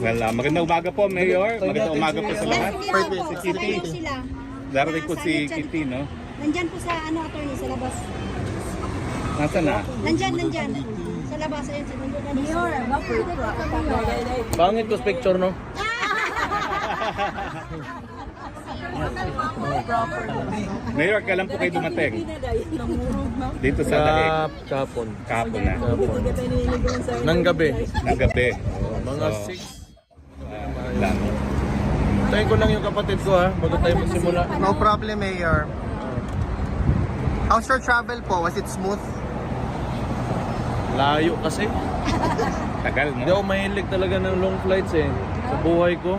Well, ah, magandang umaga po, Mayor. Magandang umaga po sa lahat. Sabay po sila. Darating po si Kitty, no? Nandyan po sa ano attorney sa labas. Nasaan na? Nandyan, nandyan. Sa labas ayun. Mayor, Pangit ko picture, no? Mayor, kailan po kayo dumating? Dito sa Daig. Kap, kapon. Kapon na. Kapon. Nang gabi. Ng gabi. Mga So, 6. ah, lang. Tayo ko lang yung kapatid ko ha, bago tayo magsimula. No problem, Mayor. How's your travel po? Was it smooth? Layo kasi. Tagal, Hindi no? ako mahilig talaga ng long flights eh. Sa buhay ko.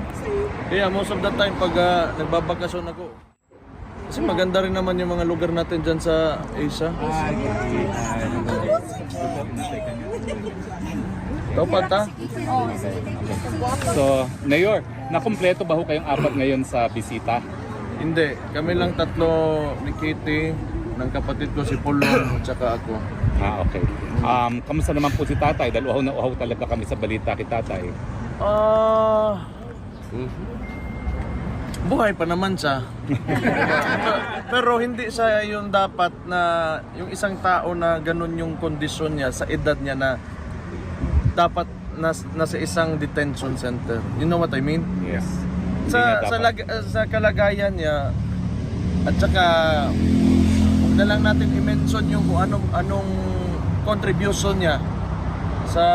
Kaya most of the time pag ah, nagbabakasyon ako, kasi maganda rin naman yung mga lugar natin dyan sa Asia. Dapat ha? So, Mayor, nakumpleto ba ho kayong apat ngayon sa bisita? Hindi. Kami lang tatlo ni Kitty, ng kapatid ko si Pulong, at saka ako. Ah, okay. Um, kamusta naman po si tatay? Dahil uhaw na uhaw talaga kami sa balita kay tatay. Ah. buhay pa naman siya. Pero hindi siya yung dapat na yung isang tao na ganun yung kondisyon niya sa edad niya na dapat nas, nasa isang detention center. You know what I mean? Yes. Sa sa, lag, sa kalagayan niya at saka huwag na lang natin i-mention yung kung anong anong contribution niya sa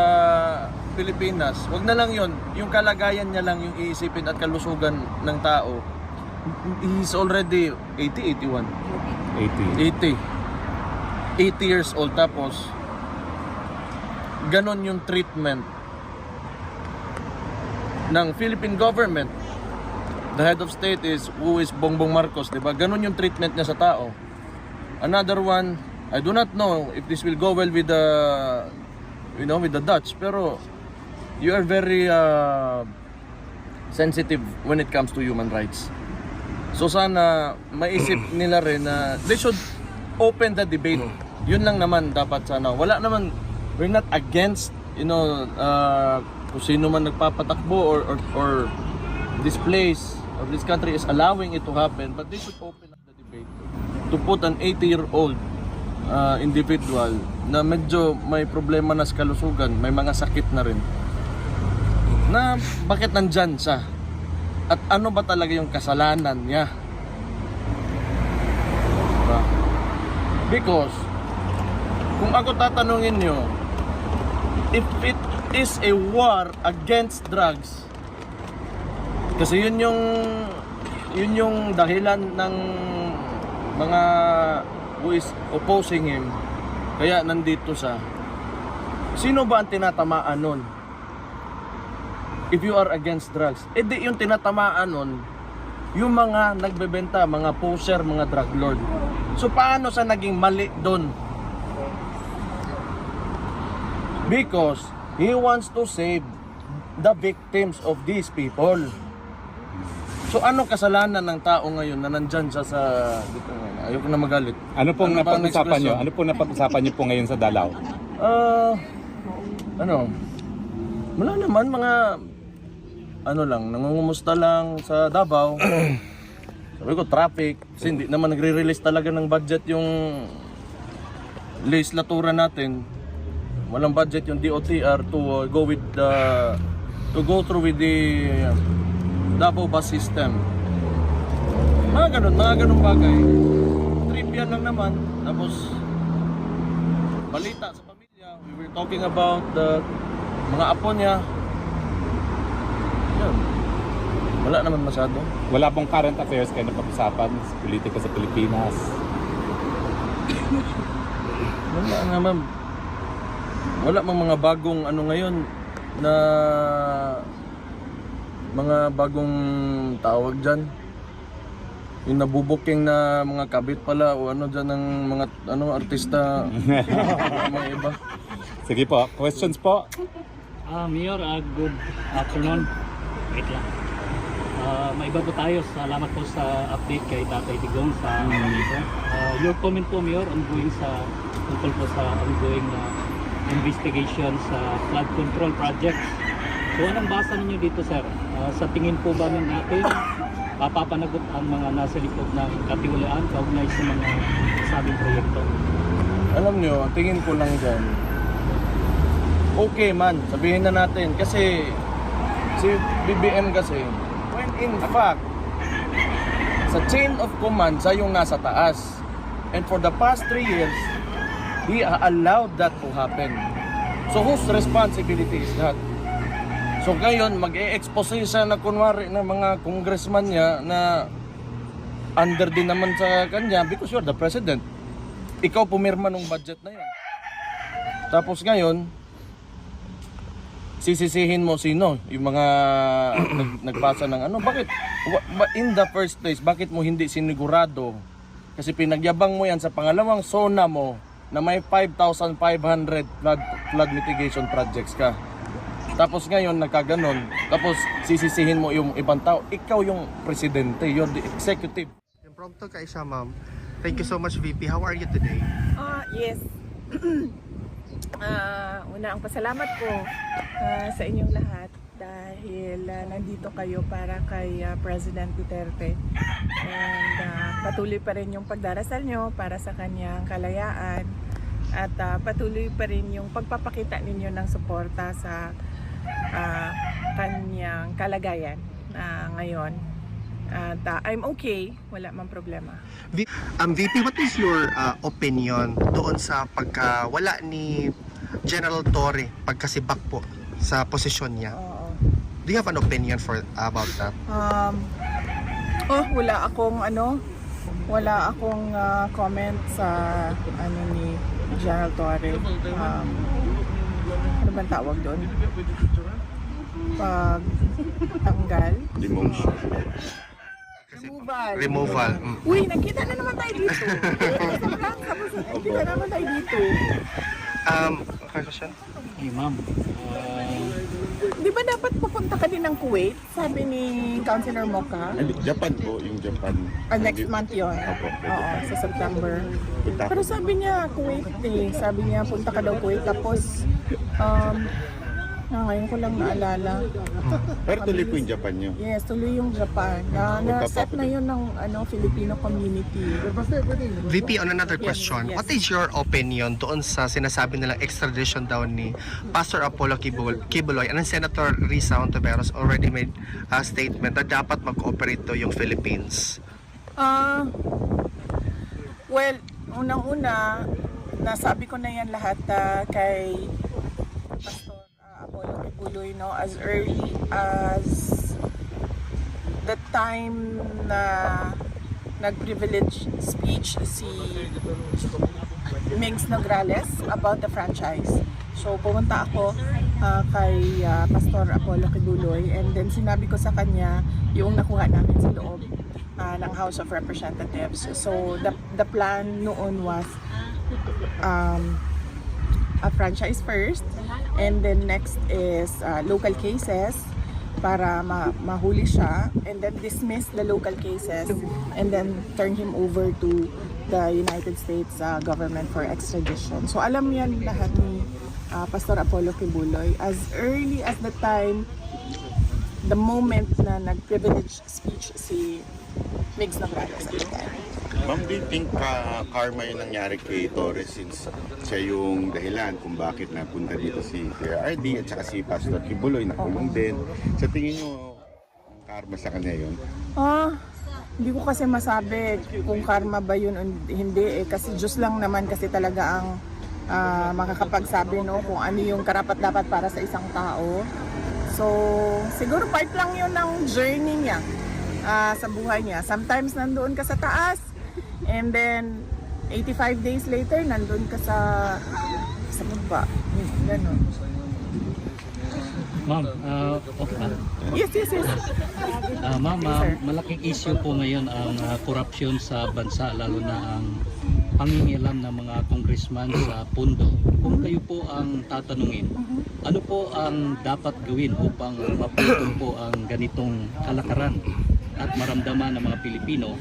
Pilipinas. Wag na lang 'yon. Yung kalagayan niya lang yung iisipin at kalusugan ng tao. He's already 80, 81. 80. 80. 80 years old tapos ganon yung treatment ng Philippine government. The head of state is who is Bongbong Marcos, 'di ba? Ganon yung treatment niya sa tao. Another one, I do not know if this will go well with the you know, with the Dutch, pero you are very uh, sensitive when it comes to human rights. So sana maisip nila rin na they should open the debate. Yun lang naman dapat sana. Wala naman, we're not against, you know, uh, kung sino man nagpapatakbo or, or, or this place or this country is allowing it to happen. But they should open up the debate to put an 80-year-old uh, individual na medyo may problema na sa kalusugan, may mga sakit na rin, na bakit nandyan siya? At ano ba talaga yung kasalanan niya? Diba? Because, kung ako tatanungin nyo, if it is a war against drugs, kasi yun yung yun yung dahilan ng mga who is opposing him, kaya nandito siya. Sino ba ang tinatamaan nun? If you are against drugs. Eh di yung tinatamaan nun, yung mga nagbebenta, mga poser, mga drug lord. So paano sa naging mali doon? Because he wants to save the victims of these people. So anong kasalanan ng tao ngayon na nandyan siya sa... Dito, ayoko na magalit. Ano pong Ano napag-usapan nyo? Ano pong napag-usapan nyo po ngayon sa Dalaw? Ah, ano? Wala naman mga ano lang, nangungumusta lang sa Davao. Sabi ko traffic, kasi hindi naman nagre-release talaga ng budget yung legislatura natin. Walang budget yung DOTR to uh, go with the to go through with the uh, Davao bus system. Mga ganun, mga ganun bagay. Trivia lang naman. Tapos balita sa pamilya. We were talking about the mga apo niya. Yun. Wala naman masyado. Wala pong current affairs kayo na pag-usapan sa politika sa Pilipinas. Wala naman. Wala mang mga bagong ano ngayon na mga bagong tawag dyan. Yung nabubuking na mga kabit pala o ano dyan ng mga ano artista mga iba. Sige po, questions po? Ah, Mayor, ah, good afternoon. Wait lang. Ah, maiba po tayo. Salamat po sa update kay Tatay Digong sa dito. Ah, your comment po, Mayor, ongoing sa tungkol po sa ongoing na investigation sa flood control projects. So anong basa ninyo dito sir? Ah, sa tingin po ba ng natin mapapanagot ang mga nasa likod ng katiwalaan kaugnay sa mga sabing proyekto? Alam nyo, tingin ko lang dyan, okay man, sabihin na natin. Kasi si BBM kasi, when in fact, sa chain of command, sa yung nasa taas. And for the past three years, he allowed that to happen. So whose responsibility is that? So ngayon, mag-e-expose siya na kunwari ng mga congressman niya na under din naman sa kanya because you're the president. Ikaw pumirma ng budget na yan. Tapos ngayon, sisisihin mo sino? Yung mga nag, nagbasa ng ano. Bakit? In the first place, bakit mo hindi sinigurado? Kasi pinagyabang mo yan sa pangalawang zona mo na may 5,500 flood, flood mitigation projects ka. Tapos ngayon, nagkaganon. Tapos sisisihin mo yung ibang tao. Ikaw yung presidente. You're the executive. Impromptu kay siya, ma'am. Thank you so much, VP. How are you today? Ah, yes. Ah, una ang pasalamat ko ah, sa inyong lahat dahil ah, nandito kayo para kay ah, President Duterte. And ah, patuloy pa rin yung pagdarasal nyo para sa kanyang kalayaan at ah, patuloy pa rin yung pagpapakita ninyo ng suporta sa ah, kanyang kalagayan na ngayon. At ah, I'm okay, wala mang problema. Um, VP, what is your uh, opinion doon sa pagkawala ni General Torre pagkasibak po sa posisyon niya? Oo. Do you have an opinion for about that? Um, oh, wala akong ano, wala akong ah, comment sa ano ni General Torre. Um, ano bang tawag doon? Pag tanggal? Demotion. Removal. Removal. Mm. Uy, nakita na naman tayo dito. Nakita na naman tayo dito. Um, okay, question? Hey ma'am, ah, Di ba dapat pupunta ka din ng Kuwait? Sabi ni Councilor. Hindi, Japan po, yung Japan. Ah, next month yun. Opo, Oo, sa September. Pero sabi niya, Kuwait eh. Sabi niya, punta ka daw Kuwait. Tapos, um, ah, ngayon ko lang naalala. Pero tuloy po yung Japan nyo. Yes, tuloy yung Japan. Na, na-set na yun ng ano, Filipino community. VP, on another question, yes. what is your opinion doon sa sinasabi nilang extradition daw ni Pastor Apollo Kibul- Kibuloy and Senator Risa Ontiveros already made a statement na dapat mag-cooperate daw yung Philippines? Ah, well, unang-una, nasabi ko na yan lahat ah, kay ah, Kibuloy, no, as early as the time na nag-privilege speech si Mings Nograles about the franchise. So pumunta ako ah, kay ah, Pastor Apollo Kibuloy and then sinabi ko sa kanya yung nakuha namin sa loob ah, ng House of Representatives. So the the plan noon was um, a franchise first and then next is uh, local cases para ma- mahuli siya and then dismiss the local cases and then turn him over to the United States uh, government for extradition. So alam yan lahat ni uh, Pastor Apollo Kibuloy as early as the time the moment na nag-privilege speech si Migs at the time. Ma'am, do you think ka karma yung nangyari kay Torres since siya yung dahilan kung bakit napunta dito si PRD at saka si Pastor Kibuloy nakulong din. Sa tingin nyo, karma sa kanya yun? Ah, hindi ko kasi masabi kung karma ba yun o hindi eh. Kasi Diyos lang naman kasi talaga ang ah, makakapagsabi no kung ano yung karapat dapat para sa isang tao. So, siguro part lang yun ng journey niya ah, sa buhay niya. Sometimes nandoon ka sa taas and then 85 days later nandoon ka sa sa baba. Ganon. ma'am, ah, okay. Yes, yes, yes. Ah, ma'am, sir. malaking issue po ngayon ang ah, korupsyon sa bansa lalo na ang pangingilam ng mga congressman sa pundo. Kung kayo po ang tatanungin, ano po ang dapat gawin upang maputol po ang ganitong kalakaran at maramdaman ng mga Pilipino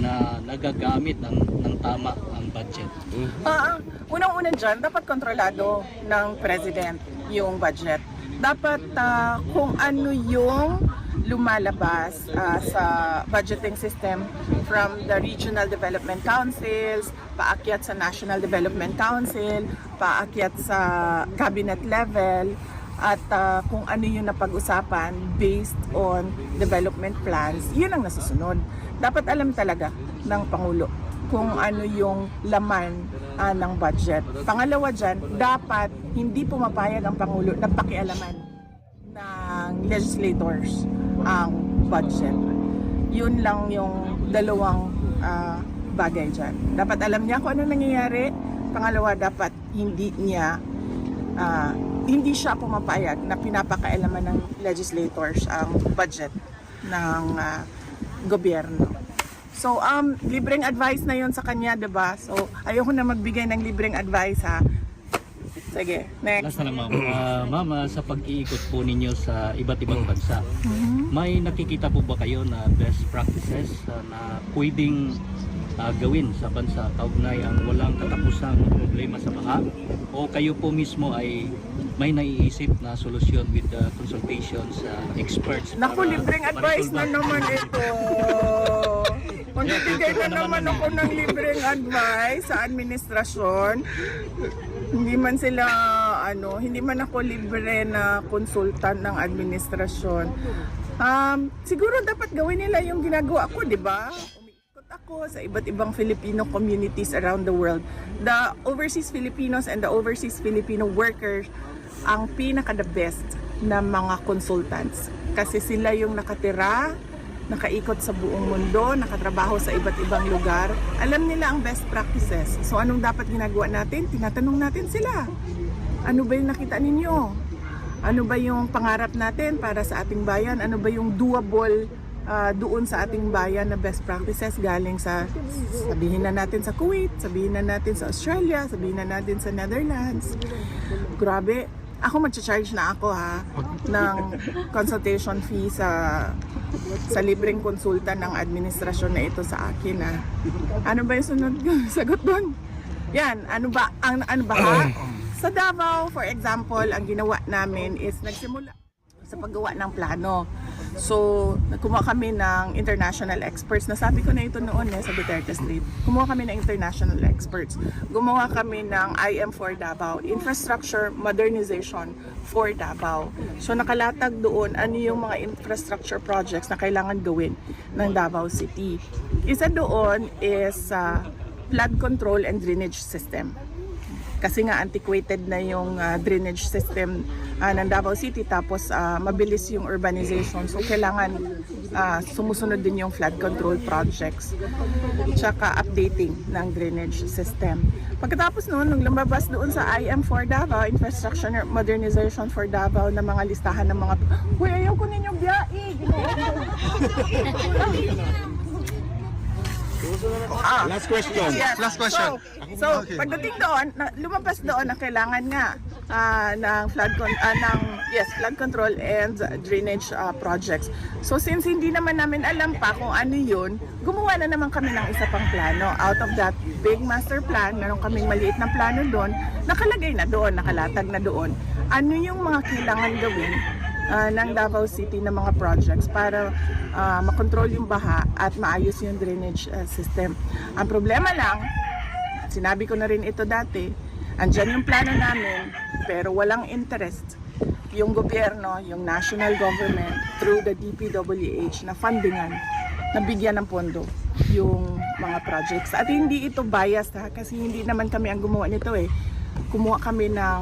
na nagagamit ng, ng tama ang budget? Ah, Unang-una dyan, dapat kontrolado ng president yung budget. Dapat ah, kung ano yung lumalabas ah, sa budgeting system from the regional development councils, paakyat sa National Development Council, paakyat sa cabinet level, at ah, kung ano yung napag-usapan based on development plans, yun ang nasusunod. Dapat alam talaga ng Pangulo kung ano yung laman ah, ng budget. Pangalawa dyan, dapat hindi pumapayag ang Pangulo na pakialaman ng legislators ang budget. Yun lang yung dalawang ah, bagay dyan. Dapat alam niya kung ano nangyayari. Pangalawa, dapat hindi niya ah, hindi siya pumapayag na pinapakailaman ng legislators ang budget ng ah, gobyerno. So, um, libreng advice na yon sa kanya, ba? So, ayoko na magbigay ng libreng advice ha. Sige, next. Last na lang ma'am. Ah, ma'am, ah, sa pag-iikot po ninyo sa iba't ibang bansa, may nakikita po ba kayo na best practices ah, na pwedeng ah, gawin sa bansa kaugnay ang walang katapusang problema sa baha? O kayo po mismo ay may naiisip na solusyon with the consultations sa experts? Naku, libreng advice na naman ito. Magbibigay na naman ako ng libreng advice sa administrasyon. Hindi man sila, ano, hindi man ako libre na konsultant ng administrasyon. Um, siguro dapat gawin nila yung ginagawa ko, di ba? Umiikot ako sa iba't ibang Filipino communities around the world. The overseas Filipinos and the overseas Filipino workers ang pinaka the best na mga consultants. Kasi sila yung nakatira, nakaikot sa buong mundo, nakatrabaho sa iba't ibang lugar. Alam nila ang best practices. So anong dapat ginagawa natin? Tinatanong natin sila. Ano ba yung nakita ninyo? Ano ba yung pangarap natin para sa ating bayan? Ano ba yung doable ah, doon sa ating bayan na best practices galing sa sabihin na natin sa Kuwait, sabihin na natin sa Australia, sabihin na natin sa Netherlands. Grabe, ako mag-charge na ako ha ng consultation fee sa sa libreng konsulta ng administrasyon na ito sa akin ha. Ano ba yung sunod sagot doon? Yan, ano ba ang ano ba ha? Sa Davao, for example, ang ginawa namin is nagsimula sa paggawa ng plano. So, kumuha kami ng international experts. Nasabi ko na ito noon eh, sa Duterte Street. Kumuha kami ng international experts. Gumawa kami ng IM for Davao, Infrastructure Modernization for Davao. So, nakalatag doon ano yung mga infrastructure projects na kailangan gawin ng Davao City. Isa doon is uh, flood control and drainage system kasi nga antiquated na yung ah, drainage system ah, ng Davao City. Tapos ah, mabilis yung urbanization. So kailangan ah, sumusunod din yung flood control projects. Tsaka updating ng drainage system. Pagkatapos noon nung lumabas doon sa IM4 Davao Infrastructure Modernization for Davao na mga listahan ng mga Uy, ayaw ko ninyong biyahe ah, Last question. Yes. Last question. So, so pagdating doon, na, lumabas doon na kailangan nga ah, ng flood con- ah, ng yes, flood control and drainage ah, projects. So since hindi naman namin alam pa kung ano 'yun, gumawa na naman kami ng isa pang plano. Out of that big master plan, meron kaming maliit na plano doon, nakalagay na doon, nakalatag na doon. Ano yung mga kailangan gawin ah, ng Davao City na mga projects para ah, makontrol yung baha at maayos yung drainage ah, system. Ang problema lang, sinabi ko na rin ito dati, andyan yung plano namin, pero walang interest yung gobyerno, yung national government through the DPWH na fundingan, na bigyan ng pondo yung mga projects. At hindi ito biased ha, kasi hindi naman kami ang gumawa nito eh. Kumuha kami ng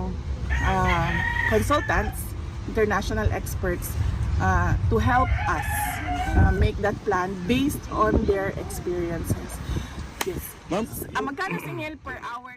ah, consultants, international experts uh, to help us uh, make that plan based on their experiences. Yes. Ma'am, Ah, magkano singil per hour?